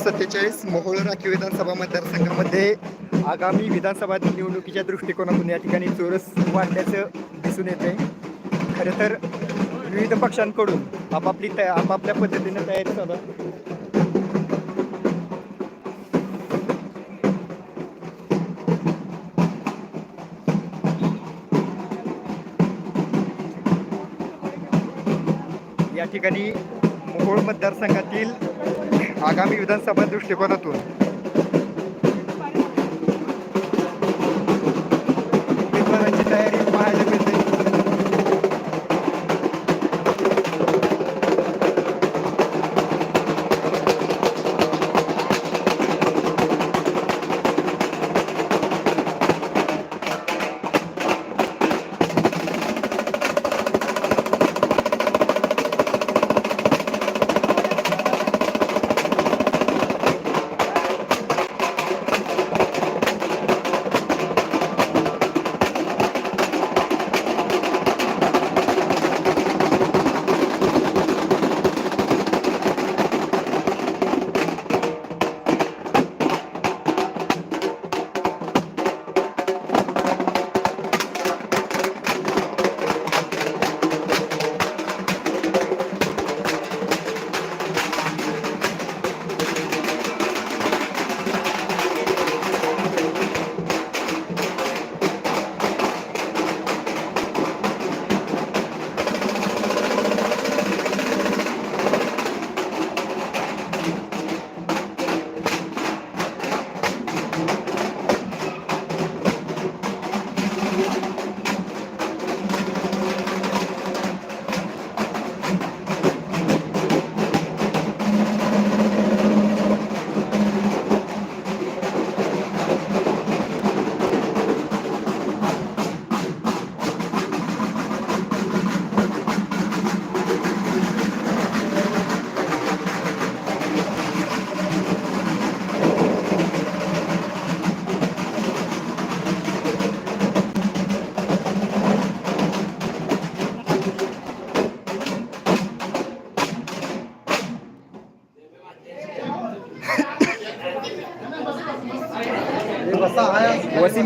सत्तेचाळीस मोहोळ राखीव विधानसभा मतदारसंघामध्ये आगामी विधानसभा निवडणुकीच्या दृष्टिकोनातून या ठिकाणी चोरस वाढल्याचं दिसून येते खरं तर विविध पक्षांकडून आपापली तया आपापल्या पद्धतीने तयारी चालू या ठिकाणी मोहोळ मतदारसंघातील आगामी विधानसभा दृष्टिकोनातून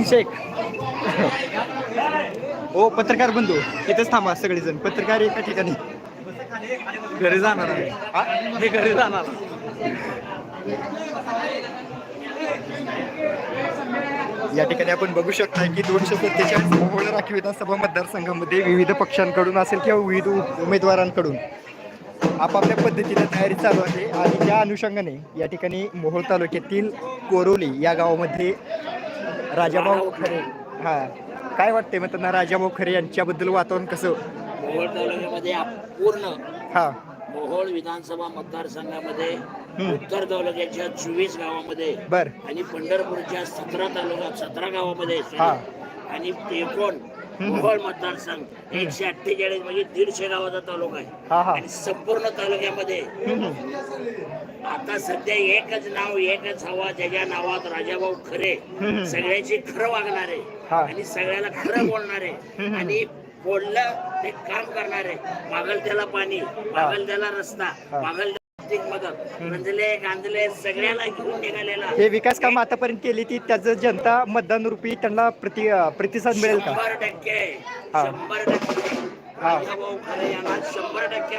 शेख. हो पत्रकार बंधू इथेच थांबा सगळेजण. पत्रकार एका ठिकाणी. घरी जाणार आहे. मी घरी जाणार. या ठिकाणी आपण बघू शकता की दोनशे सत्तेचाळीस मोहोळ राखी विधानसभा मतदारसंघामध्ये विविध पक्षांकडून असेल किंवा विविध उ- उमेदवारांकडून आपापल्या पद्धतीने तयारी चालू आहे. आणि त्या अनुषंगाने या ठिकाणी मोहोळ तालुक्यातील कोरोली या गावामध्ये राजाभाऊ खरे. हा. काय वाटते मग त्यांना राजाभाऊ खरे यांच्याबद्दल वातावरण कसं? मोहोळ तालुक्यामध्ये पूर्ण हा. मोहोळ विधानसभा मतदारसंघामध्ये. उत्तर तालुक्याच्या चोवीस गावामध्ये बर. आणि पंढरपूरच्या सतरा तालुका सतरा गावामध्ये हा. आणि एकूण मोहोळ मतदारसंघ एकशे अठ्ठेचाळीस म्हणजे दीडशे गावाचा तालुका आहे. आणि संपूर्ण तालुक्यामध्ये आता सध्या एकच नाव एकच हवा ज्याच्या नावात राजाभाऊ खरे सगळ्याची खरं वागणारे. आणि सगळ्याला खरं बोलणारे आणि बोललं ते काम करणारे मागल त्याला पाणी मागल त्याला रस्ता. मागल हे विकास काम आतापर्यंत केली ती त्याचं जनता मतदान रूपी त्यांना प्रति प्रतिसाद मिळेल का? शंभर टक्के.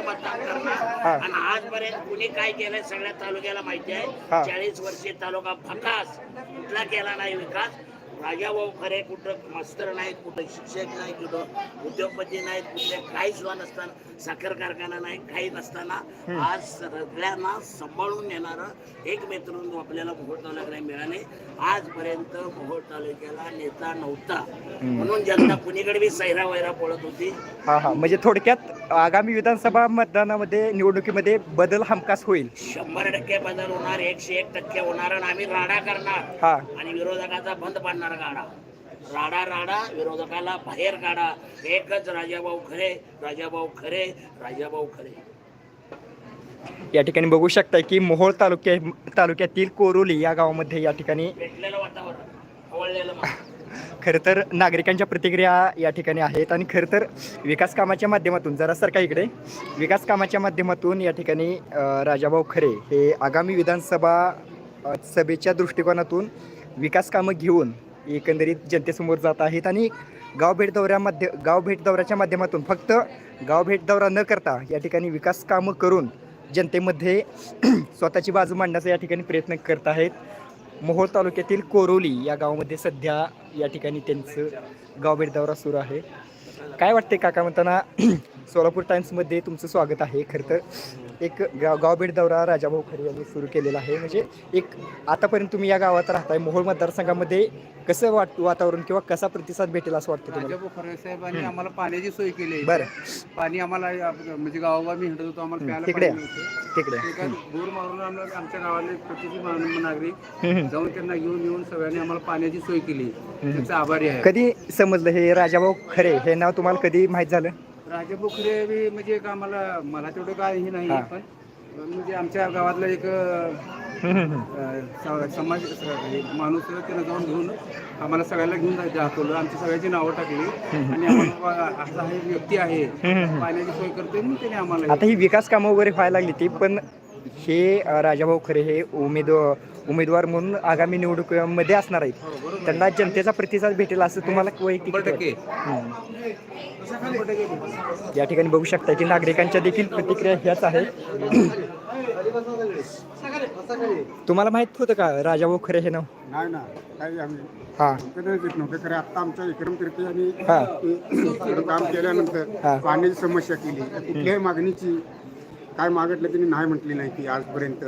मतदान. करणार. आणि आजपर्यंत कुणी काय केलंय सगळ्या तालुक्याला माहिती. आहे. चाळीस वर्षे तालुका फकास. कुठला केला नाही विकास. राजाभाऊ खरे कुठं मास्तर नाहीत कुठं शिक्षक नाही कुठं उद्योगपती नाहीत कुठले काही सुद्धा नसताना साखर कारखाना नाही काही नसताना आज सगळ्यांना सांभाळून नेणारं एक नेतृत्व आपल्याला मोहोळ तालुक्याला मिळाले. आजपर्यंत मोहोळ तालुक्याला नेता नव्हता. म्हणून जनता कुणीकडे बी सैरा वैरा पळत होती. हा हा. म्हणजे थोडक्यात आगामी विधानसभा मतदानामध्ये निवडणुकीमध्ये बदल हमखास होईल. शंभर टक्के बदल होणार एकशे एक टक्के होणार आणि आम्ही राडा करणार. हा. आणि विरोधकाचा बंद पाडणार. गाडा राडा राडा विरोधकाला बाहेर काढा. एकच राजाभाऊ खरे राजाभाऊ खरे राजाभाऊ खरे. या ठिकाणी बघू शकता की मोहोळ तालुक्या तालुक्यातील कोरोली या गावामध्ये या ठिकाणी भेटलेलं वातावरण आवडलेलं मा- खरं तर नागरिकांच्या प्रतिक्रिया या ठिकाणी आहेत आणि खरं तर विकास कामाच्या माध्यमातून जरा सर का इकडे? विकास कामाच्या माध्यमातून या ठिकाणी राजाभाऊ खरे हे आगामी विधानसभा सभेच्या दृष्टिकोनातून विकास कामं घेऊन एकंदरीत जनतेसमोर जात आहेत आणि गाव भेट दौऱ्यामध्ये गाव भेट दौऱ्याच्या माध्यमातून फक्त गाव भेट दौरा न करता या ठिकाणी विकास कामं करून जनतेमध्ये स्वतःची बाजू मांडण्याचा या ठिकाणी प्रयत्न करत आहेत. मोहोळ तालुक्यातील कोरोली या गावामध्ये सध्या या ठिकाणी त्यांचं गाव भेट दौरा सुरू आहे. काय वाटते काका? म्हणताना सोलापूर टाइम्समध्ये तुमचं स्वागत आहे. खरं तर एक गाव गाव भेट दौरा राजाभाऊ खरे यांनी सुरू केलेला आहे. म्हणजे एक आतापर्यंत तुम्ही या गावात राहताय. मोहोळ मतदारसंघामध्ये कसं वाट वातावरण किंवा कसा प्रतिसाद भेटेल असं वाटतं राजाभाऊ खरे साहेबांनी आम्हाला पाण्याची सोय केली. आहे. बरं. पाणी आम्हाला या- म्हणजे गावागाव मी हिंडत होतो आम्हाला प्यायला तिकडे? पाणी नव्हतं. तिकडे. ते काय बोर मारून आम्हाला आमच्या गावातले प्रतिनिधी मान- नागरिक हम्म. जाऊन त्यांना घेऊन येऊन सगळ्यांनी आम्हाला पाण्याची सोय केली. त्याचा आभारी आहे. कधी समजलं हे राजाभाऊ खरे हे नाव तुम्हाला कधी माहीत झालं? राजाभाऊ खरे बी म्हणजे एक आम्हाला मला तेवढं काय हे नाही हा. पण म्हणजे आमच्या गावातला एक. अं, स- समाज एक माणूस त्यानं जाऊन घेऊन आम्हाला सगळ्यांना घेऊन जायचं दाखवलं आमची सगळ्याची नावं टाकली आणि आम्हाला असा हे व्यक्ती आहे. पाण्याची सोय करते म्हणून त्याने आम्हाला आता ही विकास कामं वगैरे व्हायला लागली ती पण हे अ, राजाभाऊ खरे हे उमेदवार उमेदवार म्हणून आगामी निवडणुकीमध्ये असणार आहेत. त्यांना जनतेचा प्रतिसाद भेटेल असं तुम्हाला वैयक्तिक या ठिकाणी बघू शकता की नागरिकांच्या देखील प्रतिक्रिया ह्याच आहेत तुम्हाला माहीत होतं का राजाभाऊ खरे हे नाव? हा. आता आमच्या विक्रम कीर्ती यांनी हा. थोडं काम हा. केल्यानंतर पाण्याची समस्या केली. कुठल्याही मागणीची काय मागितलं त्यांनी नाही म्हटली नाही की आजपर्यंत.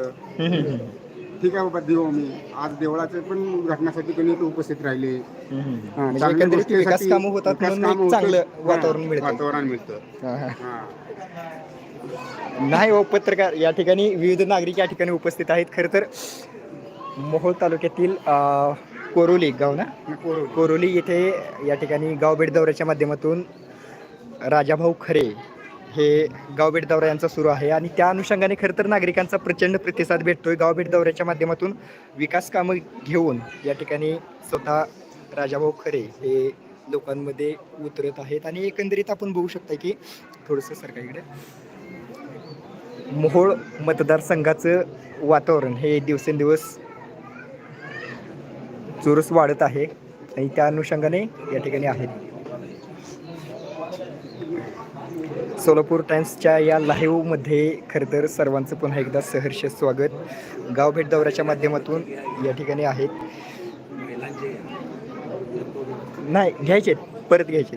ठीक आहे बाबा देऊ आम्ही आज देवळाचे पण उद्घाटनासाठी त्यांनी इथं उपस्थित राहिले. हा, म्हणजे चांगल्या एकंदरीत गोष्टीसाठी विकास कामं होतात विकास म्हणून कामं एक चांगलं. वातावरण मिळतं वातावरण मिळतं हा, हा. हा नाही हो पत्रकार या ठिकाणी विविध नागरिक या ठिकाणी उपस्थित आहेत खरं तर मोहोळ तालुक्यातील अ, कोरोली गाव ना कोरोली. येथे या ठिकाणी गाव भेट दौऱ्याच्या माध्यमातून राजाभाऊ खरे हे गावभेट दौरा यांचा सुरू आहे. आणि त्या अनुषंगाने खरं तर नागरिकांचा प्रचंड प्रतिसाद भेटतोय. गावभेट दौऱ्याच्या माध्यमातून विकास कामं घेऊन या ठिकाणी स्वतः राजाभाऊ खरे हे लोकांमध्ये उतरत आहेत. आणि एकंदरीत आपण बघू शकता की थोडंसं सरका मोहोळ मतदारसंघाचं वातावरण हे दिवसेंदिवस चोरस वाढत आहे. आणि त्या अनुषंगाने या ठिकाणी आहेत. सोलापूर टाइम्सच्या या लाईव्हमध्ये खरं तर सर्वांचं पुन्हा एकदा सहर्ष स्वागत. गाव भेट दौऱ्याच्या माध्यमातून या ठिकाणी आहेत. नाही घ्यायचे परत घ्यायचे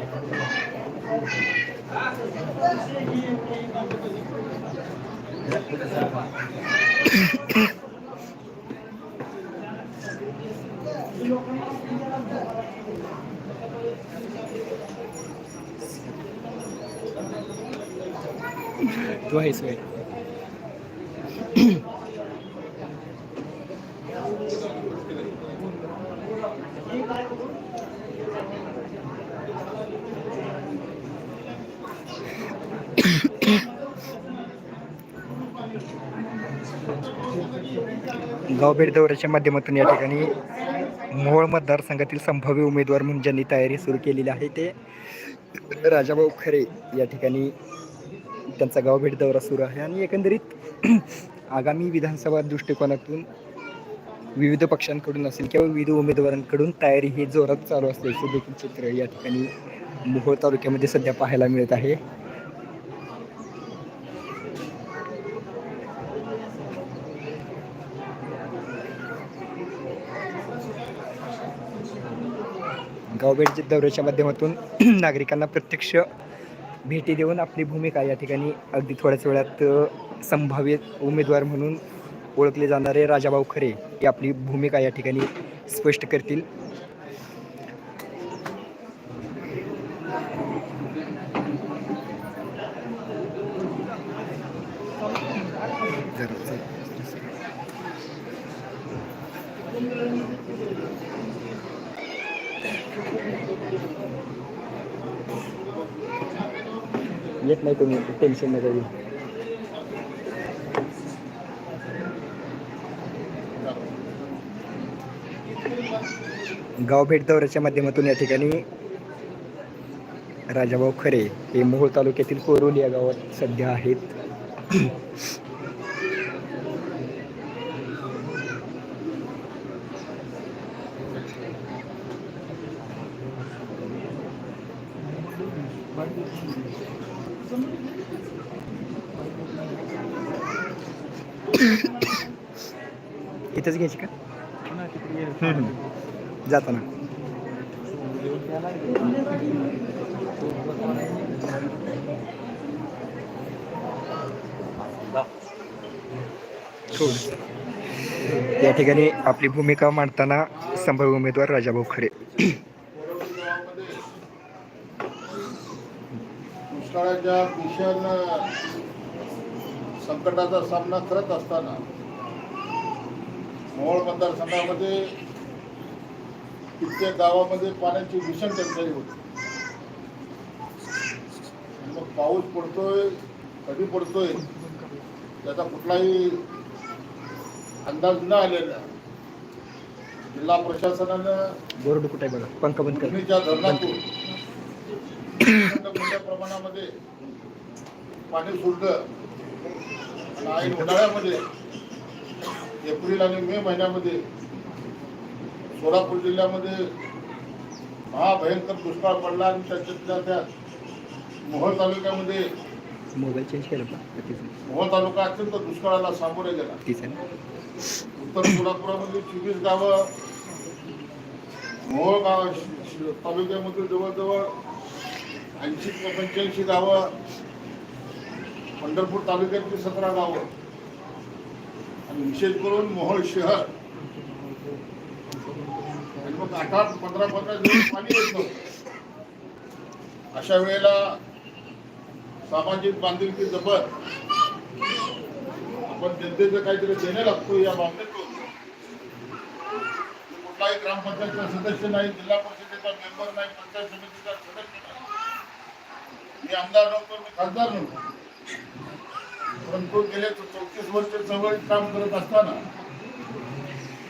आहेस होय. गाव गावभेट दौऱ्याच्या माध्यमातून या ठिकाणी मोहोळ मतदारसंघातील संभाव्य उमेदवार म्हणून ज्यांनी तयारी सुरू केलेली आहे ते राजाभाऊ खरे या ठिकाणी त्यांचा गावभेट दौरा सुरू आहे. आणि एकंदरीत आगामी विधानसभा दृष्टिकोनातून विविध पक्षांकडून असेल किंवा विविध उमेदवारांकडून तयारी ही जोरात चालू असल्याचं देखील चित्र या ठिकाणी मोहोळ तालुक्यामध्ये सध्या पाहायला मिळत आहे. गावभेट दौऱ्याच्या माध्यमातून नागरिकांना प्रत्यक्ष भेटी देऊन आपली भूमिका या ठिकाणी अगदी थोड्याच वेळात संभाव्य उमेदवार म्हणून ओळखले जाणारे राजाभाऊ खरे ही आपली भूमिका या ठिकाणी स्पष्ट करतील. येत नाही तुम्ही टेन्शन नका घेऊ गाव भेट दौऱ्याच्या माध्यमातून या ठिकाणी राजाभाऊ खरे हे मोहोळ तालुक्यातील कोरोली या गावात सध्या आहेत. घ्यायची का. जाताना थोडं. या ठिकाणी आपली भूमिका मांडताना संभाव्य उमेदवार राजाभाऊ खरे दुष्काळाच्या भीषण संकटाचा सामना करत असताना मोहोळ मतदारसंघामध्ये कित्येक गावामध्ये पाण्याची भीषण टंचाई होती. मग पाऊस पडतोय कधी पडतोय त्याचा कुठलाही अंदाज न आलेला जिल्हा प्रशासनानं बोर्ड कुठे बघा? पंखा बंद कर. धरणातून मोठ्या प्रमाणामध्ये पाणी सोडलं आणि उन्हाळ्यामध्ये एप्रिल आणि मे महिन्यामध्ये सोलापूर जिल्ह्यामध्ये महाभयंकर दुष्काळ पडला आणि त्याच्यातल्या त्यात मोहोळ तालुक्यामध्ये मोहोळ तालुका अत्यंत दुष्काळाला सामोरे गेला. उत्तर सोलापुरामध्ये चोवीस गावं मोहोळ गाव तालुक्यामध्ये जवळजवळ ऐंशी पंच्याऐंशी गावं पंढरपूर तालुक्यातली सतरा गावं. आणि विशेष करून मोहोळ शहर. मग आठ आठ पंधरा पंधरा दिवस पाणी येत. नव्हतं अशा वेळेला सामाजिक बांधिलकी जपत आपण जनतेचं काहीतरी देणे लागतो या बाबतीत कुठलाही ग्रामपंचायतचा सदस्य नाही जिल्हा परिषदेचा मेंबर नाही पंचायत समितीचा सदस्य नाही. मी आमदार नव्हतो मी खासदार नव्हतो. परंतु तर चौतीस वर्ष जवळ काम करत असताना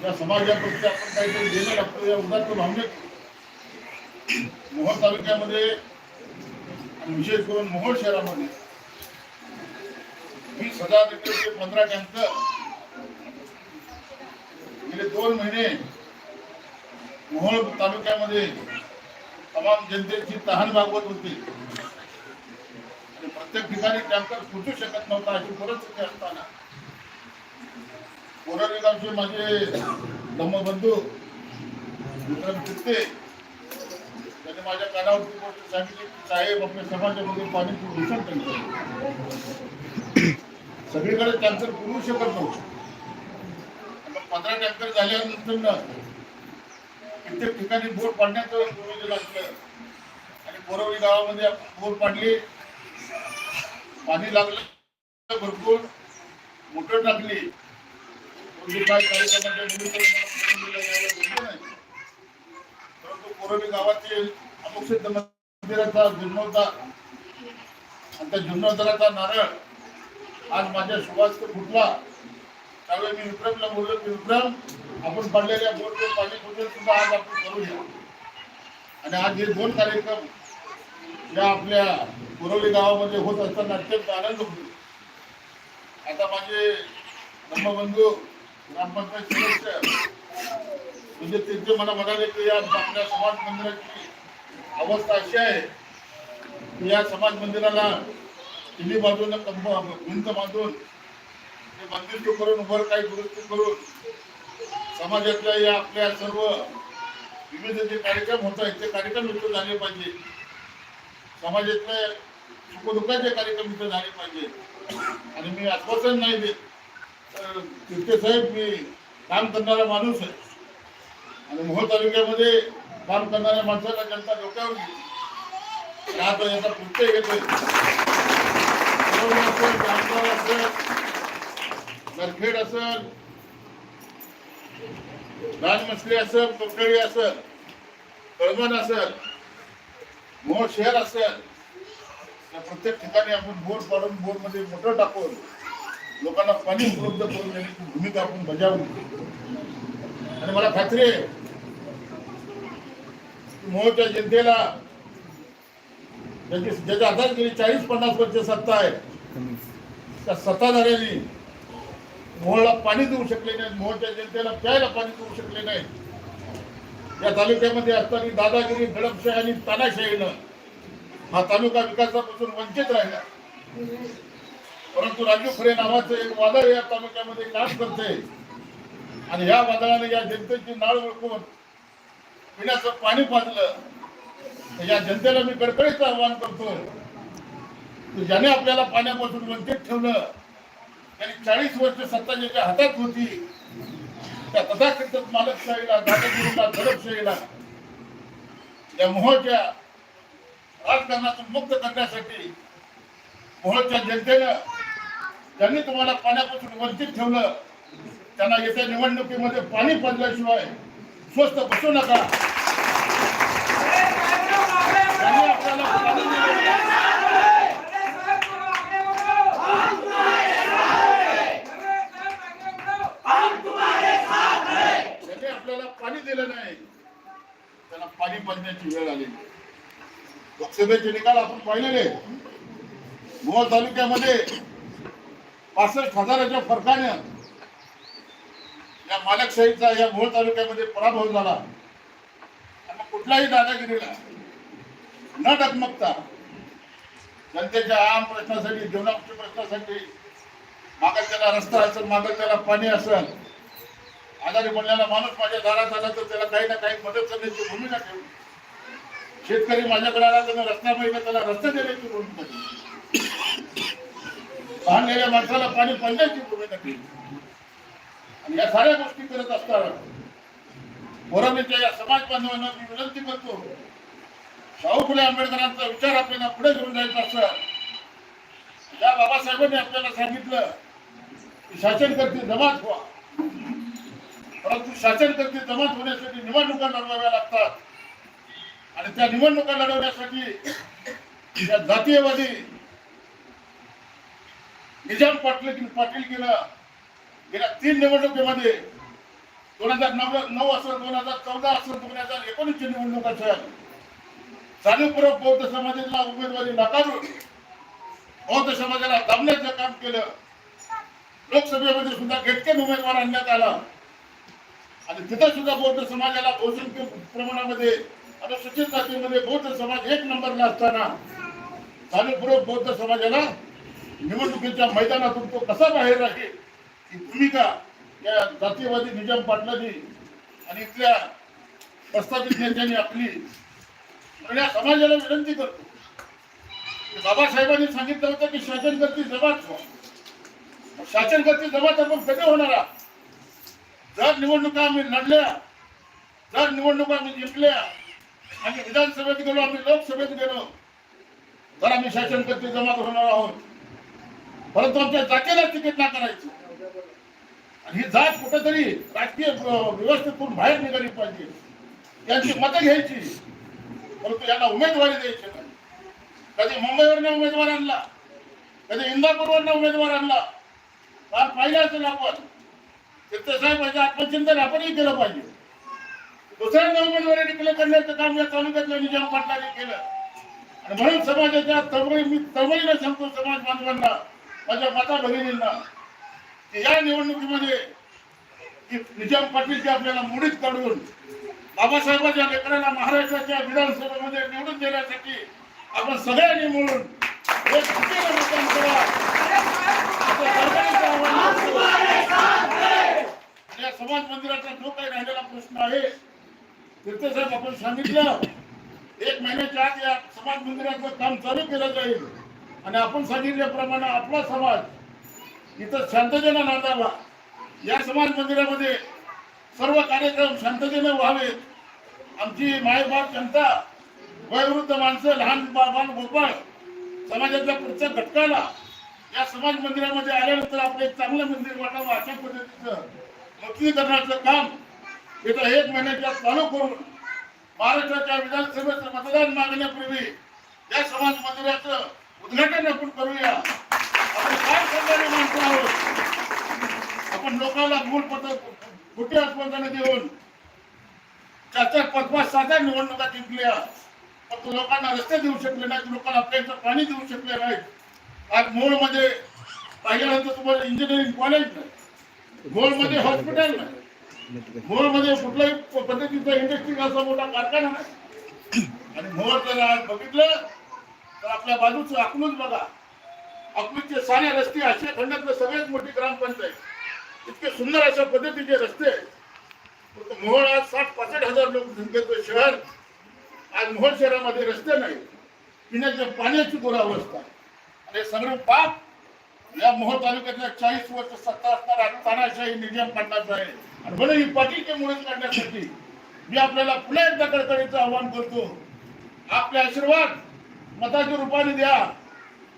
या समाजाप्रती आपण काहीतरी देणं लागतो. या उदात्त भावनेत मोहोळ तालुक्यामध्ये आणि विशेष करून मोहोळ शहरामध्ये वीस हजार लिटरचे पंधरा टँकर गेले दोन महिने मोहोळ तालुक्यामध्ये तमाम जनतेची तहान भागवत होती. प्रत्येक ठिकाणी टँकर पोचू शकत नव्हता अशी परिस्थिती असताना कोराडी गावचे माझे धम्मबंधू विक्रम चित्ते त्यांनी माझ्या कानावरती गोष्ट सांगितली की साहेब आपल्या समाजामध्ये पाणीची भीषण टंचाई आहे. सगळीकडे टँकर पुरवू शकत नव्हतं पंधरा टँकर झाल्यानंतर कित्येक ठिकाणी बोर पाडण्याचं नियोजन असलं आणि बोरवली गावामध्ये आपण बोर पाडली पाणी लागलं भरपूर. मोटर टाकली. म्हणजे परंतु बोरवली गावातील अमुक मंदिराचा जीर्णोद्धार आणि त्या जीर्णोद्धाराचा नारळ आज माझ्या सुवास फुटला. त्यावेळी मी विक्रमला बोललो की विक्रम आपण पडलेल्या बोरचे पाणी पूजन सुद्धा आज आपण करूया आणि आज हे दोन कार्यक्रम या आपल्या पुरवली गावामध्ये होत असताना अत्यंत आनंद होतो. आता माझे धर्मबंधू ग्रामपंचायत सदस्य म्हणजे त्यांचे मला म्हणाले की या आपल्या समाज मंदिराची अवस्था अशी आहे की या समाज मंदिराला तिन्ही बाजूला भिंत बांधून ते मंदिर करून उभं काही दुरुस्ती करून समाजातल्या या आपल्या सर्व विविध जे कार्यक्रम होत आहेत ते कार्यक्रम इथं झाले पाहिजे. समाजातले सुखदुःखाचे कार्यक्रम इथे झाले पाहिजे. आणि मी आश्वासन नाही देत. तिथे साहेब मी काम करणारा माणूस आहे. आणि मोहोळ तालुक्यामध्ये काम करणाऱ्या माणसाला जनता डोक्यावर घेते. याचा प्रत्यय घेतोय? असेल जामगाव असेल नरखेड असेल राजमसली असेल कोकळी असेल कळवण असेल मोहोळ शहर असेल या प्रत्येक ठिकाणी आपण बोर पाडून बोरमध्ये मोटर टाकून लोकांना पाणी उपलब्ध करून देण्याची भूमिका आपण बजावली आणि मला खात्री आहे मोहच्या जनतेला ज्याची ज्याच्या हातात गेली चाळीस पन्नास वर्ष सत्ता आहे त्या सत्ताधाऱ्यांनी मोहळला पाणी देऊ शकले नाही मोहच्या जनतेला प्यायला पाणी देऊ शकले नाही या तालुक्यामध्ये असताना दादागिरी दडपशाही आणि तानाशाहीनं हा तालुका विकासापासून वंचित राहिला. परंतु राजू खरे नावाचं एक वादळ या तालुक्यामध्ये काम करते. आणि या वादळाने या जनतेची नाळ ओळखून पिण्याचं पाणी पाजलं. तर या जनतेला मी कडकडीचं आवाहन करतो. ज्याने आपल्याला पाण्यापासून वंचित ठेवलं त्यांनी चाळीस वर्ष सत्ता ज्याच्या हातात होती त्या तथाकथित मालकशाहीला दादागिरीला दडपशाहीला या मोहच्या राजकारणातून मुक्त करण्यासाठी मोहच्या जनतेनं ज्यांनी तुम्हाला पाण्यापासून वंचित ठेवलं. त्यांना येत्या निवडणुकीमध्ये पाणी पाजल्याशिवाय स्वस्त बसू नका. त्यांनी आपल्याला पाणी दिलं. आपल्याला पाणी दिलं नाही. त्याला पाणी पाजण्याची वेळ आलेली. लोकसभेचे निकाल आपण पाहिलेले. मोहोळ तालुक्यामध्ये पासष्ट हजाराच्या फरकाने या मालकशाहीचा या मोहोळ तालुक्यामध्ये पराभव झाला. आणि कुठलाही दादागिरीला न डगमगता जनतेच्या आम प्रश्नासाठी जीवनावश्यक प्रश्नासाठी मागं त्याला रस्ता असेल मागं त्याला पाणी असेल आजारी पडलेला माणूस माझ्या दारात आला तर त्याला काही ना काही मदत करण्याची भूमिका ठेवली. शेतकरी माझ्याकडे आला त्यांना रस्ता मिळेल त्याला रस्ता देण्याची भूमिका माणसाला पाणी पाजण्याची भूमिका केली आणि या साऱ्या गोष्टी करत असताना मोरमीच्या या समाज बांधवांना मी विनंती करतो शाहू फुले आंबेडकरांचा विचार आपल्याला पुढे घेऊन जायचा असं त्या बाबासाहेबांनी आपल्याला सांगितलं की शासन करते जमात व्हा. परंतु शासन करते जमात होण्यासाठी निवडणुका लढवाव्या लागतात. आणि त्या निवडणुका लढवण्यासाठी त्या जातीयवादी निजाम पाटील पाटील गेला गेल्या तीन निवडणुकीमध्ये दोन हजार नऊ नऊ असेल दोन हजार चौदा असेल दोन हजार एकोणीसच्या निवडणूक जाणीवपूर्वक बौद्ध समाजाला उमेदवारी नाकारून बौद्ध समाजाला दाबण्याचं काम केलं. लोकसभेमध्ये सुद्धा घेटकेन उमेदवार आणण्यात आला. आणि तिथं सुद्धा बौद्ध समाजाला बहुसंख्य प्रमाणामध्ये अनुसूचित जातीमध्ये बौद्ध समाज एक नंबरला असताना जाणीवपूर्वक बौद्ध समाजाला निवडणुकीच्या मैदानातून तो कसा बाहेर राहील ही भूमिका या जातीयवादी निजाम पाटलांनी आणि इथल्या प्रस्थापित नेत्यांनी आपली या समाजाला विनंती करतो. बाबासाहेबांनी सांगितलं होतं की शासन करती जमात व्हा. शासन करती जमात आपण कधी होणार जर निवडणुका आम्ही लढल्या जर निवडणुका आम्ही जिंकल्या आम्ही विधानसभेत गेलो आम्ही लोकसभेत गेलो. तर आम्ही शासन करते जमा होणार आहोत. परंतु आमच्या जातीला तिकीट ना करायचं. आणि ही जात कुठेतरी राजकीय व्यवस्थेतून बाहेर निघाली पाहिजे. यांची मतं घ्यायची. परंतु यांना उमेदवारी द्यायची नाही. कधी मुंबईवरनं उमेदवार आणला कधी इंदापूरवरनं उमेदवार आणला. फार पाहिलं असेल आपण. साहेबांचं म्हणजे आत्मचिंतन आपणही केलं पाहिजे. दुसऱ्यांदा उमेदवारी डिक्लेअर करण्याचं काम या तालुक्यातल्या निजाम पाटलाने केलं. आणि म्हणून समाजाच्या तळमळी मी तळमळीने सांगतो समाज बांधवांना माझ्या माता भगिनींना की या निवडणुकीमध्ये की निजाम पाटीलची आपल्याला मुडीत काढून बाबासाहेबांच्या लेकराला महाराष्ट्राच्या विधानसभेमध्ये निवडून देण्यासाठी आपण सगळ्यांनी मिळून या समाज मंदिराचा जो काही राहिलेला प्रश्न आहे तीर्थसाहेब आपण सांगितलं. एक महिन्याच्या आत या समाज मंदिराचं काम चालू केलं जाईल. आणि आपण सांगितल्याप्रमाणे आपला समाज इथं शांततेनं नांदावा. या समाज मंदिरामध्ये सर्व कार्यक्रम शांततेने व्हावेत. आमची मायबाप जनता वयोवृद्ध माणसं लहान बाबान गोपाळ समाजातल्या प्रत्येक घटकाला या समाज मंदिरामध्ये आल्यानंतर आपलं एक चांगलं मंदिर वाटावं अशा पद्धतीचं मजबुतीकरणाचं काम येत्या एक महिन्याच्या चालू करून महाराष्ट्राच्या विधानसभेचं मतदान मागण्यापूर्वी या समाज मंदिराचं उद्घाटन आपण करूया. आपण काय करणारे माणसं आहोत? आपण लोकांना मूळ पत्र कुठे आत्मदान देऊन चार चार पाच पाच सात आठ निवडणुका जिंकल्या. फक्त लोकांना रस्ते देऊ शकले नाहीत लोकांना आपल्या पाणी देऊ शकले नाहीत. आज मोळमध्ये पाहिल्यानंतर तुम्हाला इंजिनिअरिंग कॉलेज नाही. मोळमध्ये हॉस्पिटल नाही. मोळमध्ये कुठल्याही पद्धतीचा इंडस्ट्री असा मोठा कारखाना नाही. आणि मोळ जर आज बघितलं तर आपल्या बाजूचं अकलूज बघा. अकलूजचे सारे रस्ते आशिया खंडातलं सगळ्यात मोठी ग्रामपंचायत. इतके सुंदर अशा पद्धतीचे रस्ते. मोहोळ आज साठ पासष्ट हजार लोक संख्येचं शहर. आज मोहोळ शहरामध्ये रस्ते नाही. पिण्याच्या पाण्याची दुरावस्था आणि सगळं पाप या मोहोळ तालुक्यातल्या चाळीस वर्ष सत्ता असणारा तानाशाही निजाम पडणार आहे आणि म्हणून ही पाठीचे मुळे काढण्यासाठी मी आपल्याला पुन्हा एकदा कडकडीचं आवाहन करतो. आपले आशीर्वाद मताच्या रूपाने द्या.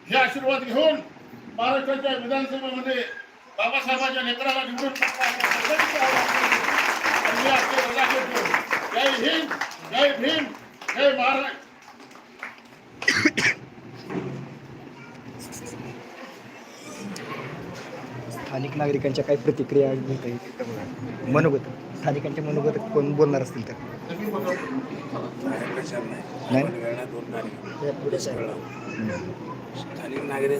हे आशीर्वाद घेऊन महाराष्ट्राच्या विधानसभेमध्ये बाबासाहेबांच्या लेकराला निवडून मी आपले जय हिंद जय भीम जय महाराष्ट्र. स्थानिक नागरिकांच्या काही प्रतिक्रिया घेता येईल मनोगत स्थानिकांच्या मनोगत कोण बोलणार असतील तर? नाही? स्थानिक नागरिक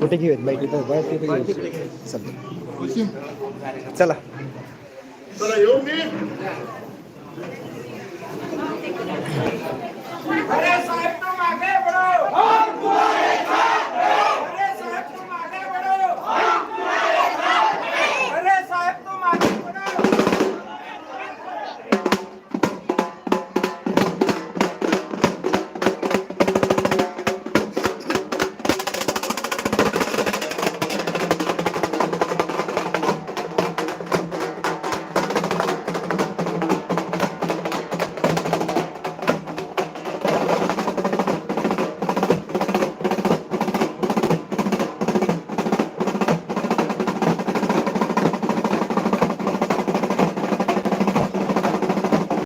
कुठे घेऊयात? बाईक इथं बाईक तिथे घेऊयात. चला. चला. चला